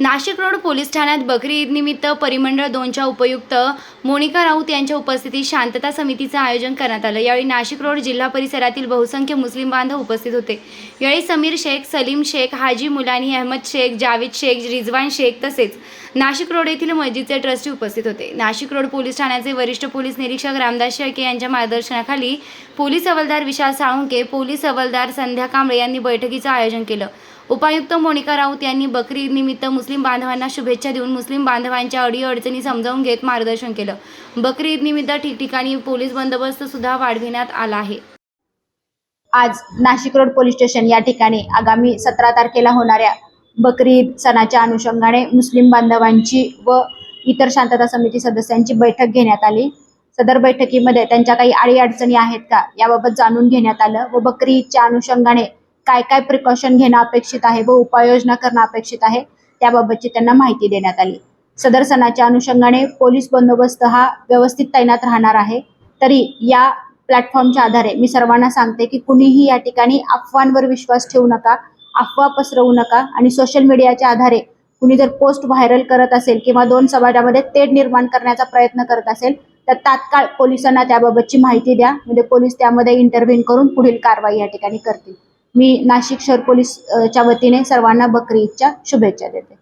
Nashik road police ठाण्यात बकरी ईदनिमित्त परिमंडळ दोनच्या उपयुक्त मोनिका राऊत यांच्या उपस्थितीत शांतता समितीचं आयोजन करण्यात आलं. यावेळी नाशिक रोड जिल्हा परिसरातील बहुसंख्य मुस्लिम बांधव उपस्थित होते. यावेळी समीर शेख सलीम शेख हाजी मुलानी अहमद शेख जावेद शेख रिजवान शेख तसेच नाशिक रोड येथील मस्जिदचे ट्रस्टी उपस्थित होते. नाशिक रोड पोलीस ठाण्याचे वरिष्ठ पोलीस निरीक्षक रामदास शेळके यांच्या मार्गदर्शनाखाली पोलीस हवालदार विशाल साळुंके पोलीस हवालदार संध्या कांबळे यांनी बैठकीचं आयोजन केलं. उपायुक्त मोनिका राऊत यांनी बकरी ईद निमित्त मुस्लिम बांधवांना शुभेच्छा देऊन मुस्लिम बांधवांच्या अडीअडचणी समजावून घेत मार्गदर्शन केलं. बकरी ईद निमित्त ठिकठिकाणी पोलीस बंदोबस्त सुद्धा वाढविण्यात आला आहे. आज नाशिक रोड पोलीस स्टेशन या ठिकाणी आगामी सतरा तारखेला होणाऱ्या बकरी ईद सणाच्या अनुषंगाने मुस्लिम बांधवांची व इतर शांतता समिती सदस्यांची बैठक घेण्यात आली. सदर बैठकीमध्ये त्यांच्या काही अडीअडचणी आहेत का याबाबत जाणून घेण्यात आलं व बकरी ईदच्या अनुषंगाने काय काय प्रिकॉशन घेणं अपेक्षित आहे व उपाययोजना करणं अपेक्षित आहे त्याबाबतची त्यांना माहिती देण्यात आली. सदर सणाच्या अनुषंगाने पोलीस बंदोबस्त हा व्यवस्थित तैनात राहणार आहे. तरी या प्लॅटफॉर्मच्या आधारे मी सर्वांना सांगते की कुणीही या ठिकाणी अफवांवर विश्वास ठेवू नका अफवा पसरवू नका आणि सोशल मीडियाच्या आधारे कुणी जर पोस्ट व्हायरल करत असेल किंवा दोन समाजामध्ये तेढ निर्माण करण्याचा प्रयत्न करत असेल तर तात्काळ पोलिसांना त्याबाबतची माहिती द्या. म्हणजे पोलीस त्यामध्ये इंटरव्हिन करून पुढील कारवाई या ठिकाणी करतील. मी नाशिक शहर पोलीस च्या वतीने सर्वांना बकरी ईदच्या शुभेच्छा देते.